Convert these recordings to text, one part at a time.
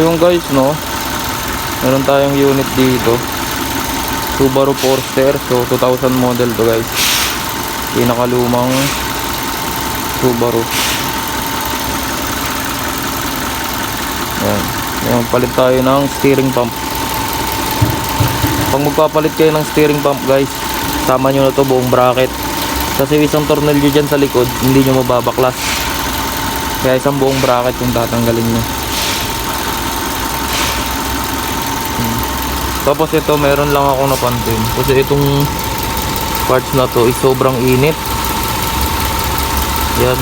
yung guys, no? Meron tayong unit dito. Subaru Forester. So, 2000 model to guys. Pinakalumang Subaru. Ayan, palit tayo ng steering pump. Pag magpapalit kayo ng steering pump guys, sama nyo na to buong bracket. Kasi isang tornilyo dyan sa likod, hindi nyo mababaklas. Kaya isang buong bracket yung tatanggalin nyo. Tapos ito, meron lang ako napansin. Kasi itong parts na to is sobrang init. Yan.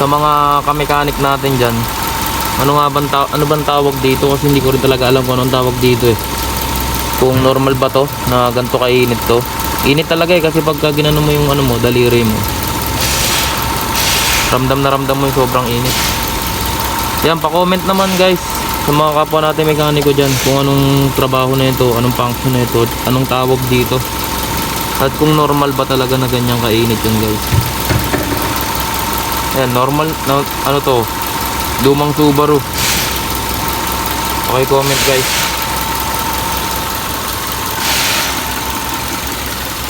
Sa mga kamekanik natin dyan, ano nga bang, ano bang tawag dito? Kasi hindi ko rin talaga alam kung anong tawag dito eh. Kung normal ba to, na ganito kainit to. Init talaga eh, kasi pagka ginano mo yung ano mo, daliri mo. Ramdam na ramdam mo yung sobrang init. Yan, pa-comment naman guys sa mga kapwa natin mekaniko dyan kung anong trabaho na ito, anong function na ito, anong tawag dito. At kung normal ba talaga na ganyang kainit yun guys. Ayan, normal, na, ano to, lumang Subaru. Okay, comment guys.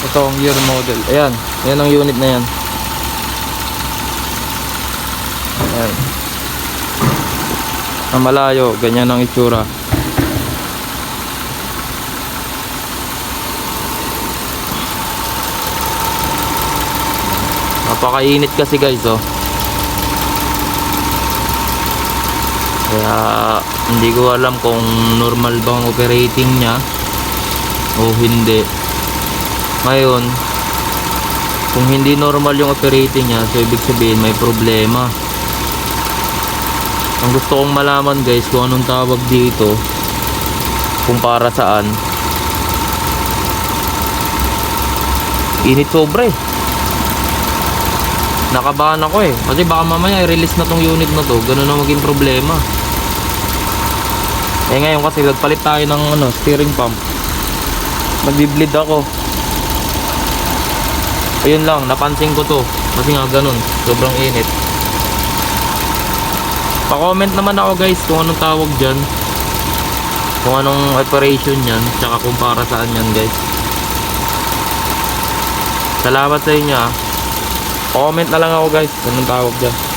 Ito ang year model. Ayan, ayan ang unit na yan. Ayan. Ang malayo, ganyan ang itsura. Napakainit kasi guys oh. Kaya hindi ko alam kung normal bang operating niya o hindi. Ngayon, kung hindi normal yung operating niya, so ibig sabihin may problema. Ang gusto kong malaman guys kung anong tawag dito, kung para saan. Init sobra eh. Nakabahan ako eh. Kasi baka mamaya i-release na tong unit na to. Ganun na maging problema. Eh ngayon kasi nagpalit tayo ng ano, steering pump. Nagbi-bleed ako. Ayun lang, napansin ko to. Kasi nga ganun, sobrang init. Pa-comment naman ako guys kung anong tawag dyan. Kung anong operation yan, tsaka kung para saan yan guys. Salamat sa inyo ah. Comment na lang ako guys kung anong tawag dyan.